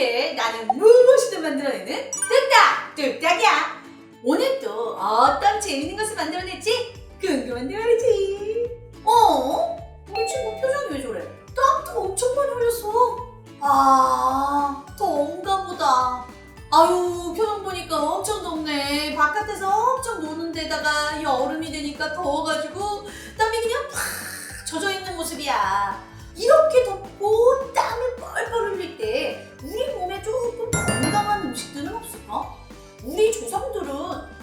이렇게 나는 무엇이든 만들어내는 뚝딱 뚝딱이야 오늘 또 어떤 재밌는 것을 만들어냈지? 궁금한데 말이지 어? 우리 친구 표정이 왜 저래? 땀도 엄청 많이 흘렸어 아 더운가 보다 아유 표정 보니까 엄청 덥네 바깥에서 엄청 노는 데다가 여름이 되니까 더워가지고 땀이 그냥 팍 젖어 있는 모습이야 이렇게 덥고 땀을 뻘뻘 흘릴 때 우리 조금 건강한 음식들은 없을까? 우리 조상들은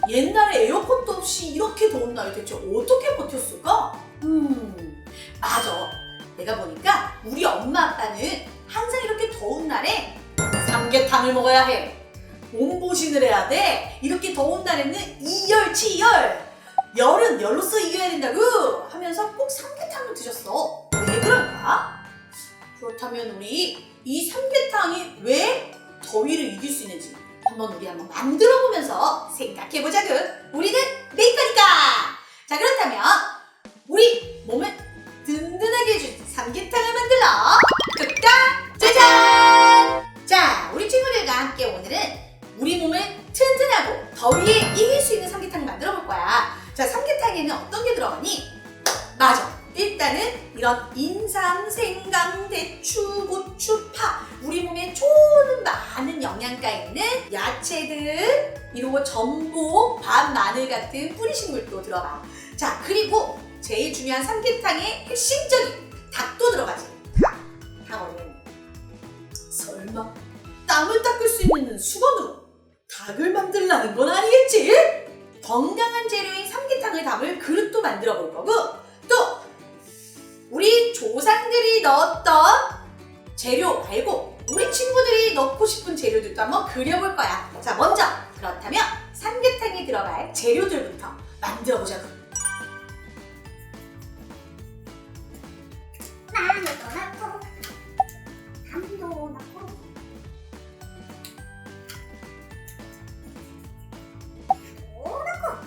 옛날에 에어컨도 없이 이렇게 더운 날 대체 어떻게 버텼을까? 음 맞아 내가 보니까 우리 엄마 아빠는 항상 이렇게 더운 날에 삼계탕을 먹어야 해 몸보신을 해야 돼 이렇게 더운 날에는 이열 치열 열은 열로써 이겨야 된다고 하면서 꼭 삼계탕을 드셨어 왜 그럴까? 그렇다면 우리 이 삼계탕이 왜 더위를 이길 수 있는지 한번 우리 한번 만들어 보면서 생각해 보자고. 우리는 메이커니까. 자 그렇다면 우리 몸을 든든하게 해줄 삼계탕을 만들러 뚝딱 짜잔. 자 우리 친구들과 함께 오늘은 우리 몸을 튼튼하고 더위에 이길 수 있는 삼계탕을 만들어 볼 거야. 자 삼계탕에는 어떤 게 들어가니? 맞아. 일단은 이런 인삼, 생강, 대추, 고추, 파 우리 몸에 좋은 많은 영양가 있는 야채들 그리고 전복, 밥, 마늘 같은 뿌리식물도 들어가. 자 그리고 제일 중요한 삼계탕의 핵심적인 닭도 들어가지. 닭. 닭은 설마 땀을 닦을 수 있는 수건으로 닭을 만들라는 건 아니겠지? 건강한 재료인 삼계탕을 담을 그릇도 만들어 볼 거고 조상들이 넣었던 재료 말고 우리 친구들이 넣고 싶은 재료들도 한번 그려볼 거야. 자, 먼저 그렇다면 삼계탕에 들어갈 재료들부터 만들어 보자고. 마늘도 넣고 감도 넣고 오 넣고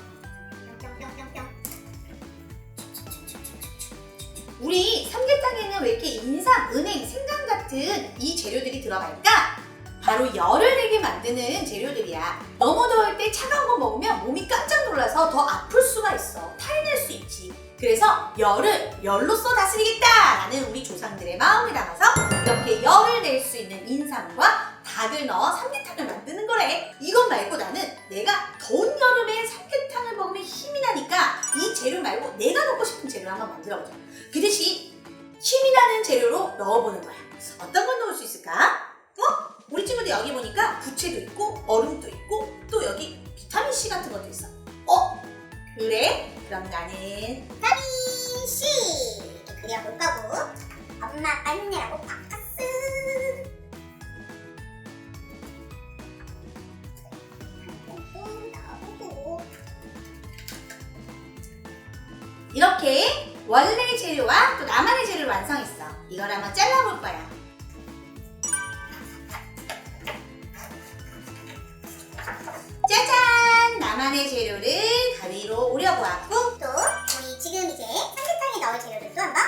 뿅뿅뿅뿅뿅 우리 이렇게 인삼, 은행, 생강 같은 이 재료들이 들어갈까? 바로 열을 내게 만드는 재료들이야. 너무 더울 때 차가운 거 먹으면 몸이 깜짝 놀라서 더 아플 수가 있어. 탈낼 수 있지. 그래서 열을 열로써 다스리겠다라는 우리 조상들의 마음을 담아서 이렇게 열을 낼 수 있는 인삼과 닭을 넣어 삼계탕을 만드는 거래. 이것 말고 나는 내가 더운 여름에 삼계탕을 먹으면 힘이 나니까 이 재료 말고 내가 넣고 싶은 재료를 한번 만들어보자. 그 대신 힘이 나는 재료로 넣어보는 거야. 어떤 걸 넣을 수 있을까? 어? 우리 친구들 여기 보니까 부채도 있고 얼음도 있고 또 여기 비타민 C 같은 것도 있어. 어? 그래? 그럼 나는 씨 이렇게 그려볼 거고 엄마 아빠 힘내라고 바카스 이렇게 원래 재료와 또 나만의 재료를 완성했어. 이걸 한번 잘라볼 거야. 짜잔! 나만의 재료를 가위로 오려보았고 또 우리 지금 이제 삼계탕에 넣을 재료들도 한번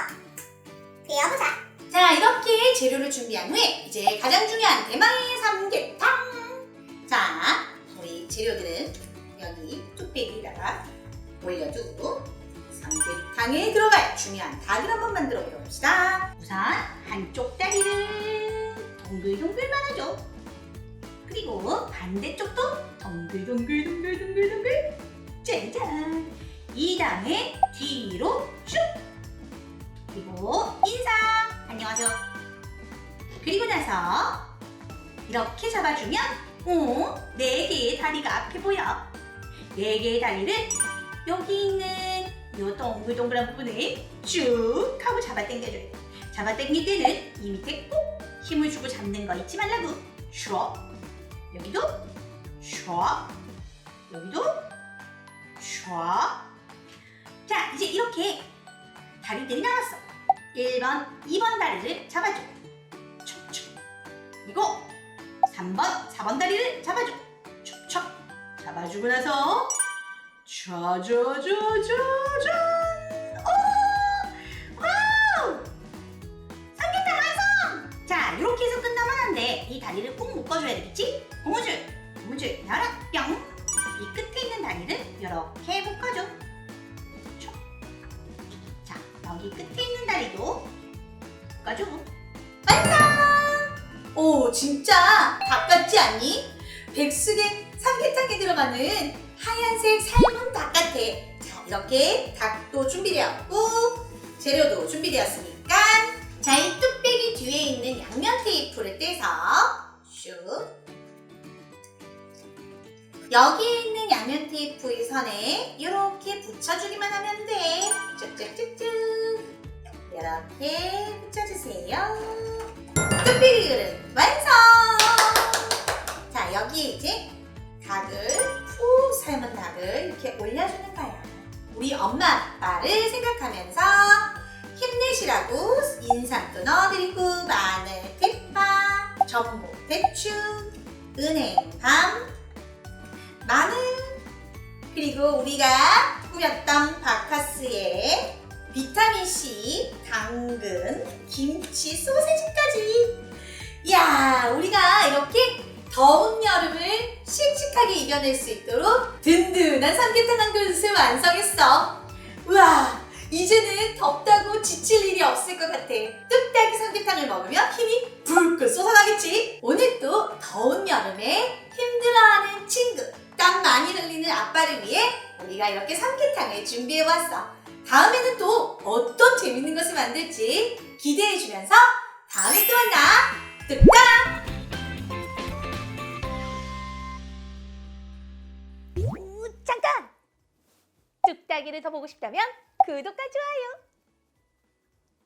그려보자 자 이렇게 재료를 준비한 후에 이제 가장 중요한 대망의 삼계탕 자 우리 재료들은 여기 뚝배기에다가 올려두고 삼계탕에 들어갈 중요한 닭을 한번 만들어 봅시다. 우선 한쪽 다리를 동글동글 말아줘. 그리고 반대쪽도 동글동글동글동글동글 짜잔 이 다음에 뒤로 슉 그리고 인상 안녕하세요. 그리고 나서 이렇게 잡아주면 오, 네 개의 다리가 앞에 보여. 네 개의 다리를 여기 있는 요 동글 동글한 부분에 쭉 하고 잡아 당겨줘요 잡아 당길 때는 이 밑에 꼭 힘을 주고 잡는 거 잊지 말라고 슈업 여기도 슈업 여기도 슈업 자 이제 이렇게 다리들이 나왔어 1번, 2번 다리를 잡아줘. 촉촉. 그리고 3번, 4번 다리를 잡아줘. 촉촉. 잡아주고 나서 짜자자자잔! 오! 와우! 삼계탕 완성! 자, 이렇게 해서 끝나면 안 돼. 이 다리를 꼭 묶어줘야 되겠지? 고무줄, 고무줄, 열어, 뿅! 이 끝에 있는 다리를 이렇게 묶어줘. 촉. 자, 여기 끝에 있는 다리도 묶어줘. 완성! 오, 진짜 닭 같지 않니? 백숙에 삼계탕에 들어가는 하얀색 살 같아. 자 이렇게 닭도 준비되었고 재료도 준비되었으니까 자 이 뚝배기 뒤에 있는 양면 테이프를 떼서 슉 여기에 있는 양면 테이프의 선에 이렇게 붙여주기만 하면 돼. 쭉쭉쭉쭉 이렇게 붙여주세요. 뚝배기 그릇 완성! 자 여기 이제 닭을 푹 삶 은 닭을 이렇게 올려주는 거야. 우리 엄마 아빠를 생각하면서 힘내시라고 인삼도 넣어드리고 마늘, 대파, 전복, 대추, 은행 밤, 마늘 그리고 우리가 꾸몄던 바카스에 비타민C, 당근, 김치, 소세지까지. 이야, 우리가 이렇게 더운 여름을 씩씩하게 이겨낼 수 있도록 든든한 삼계탕 한 그릇을 완성했어. 우와, 이제는 덥다고 지칠 일이 없을 것 같아. 뚝딱이 삼계탕을 먹으면 힘이 불끈 솟아나겠지. 오늘 또 더운 여름에 힘들어하는 친구, 땀 많이 흘리는 아빠를 위해 우리가 이렇게 삼계탕을 준비해봤어. 다음에는 또 어떤 재밌는 것을 만들지 기대해주면서 다음에 또 만나. 뚝딱이를 더 보고 싶다면 구독과 좋아요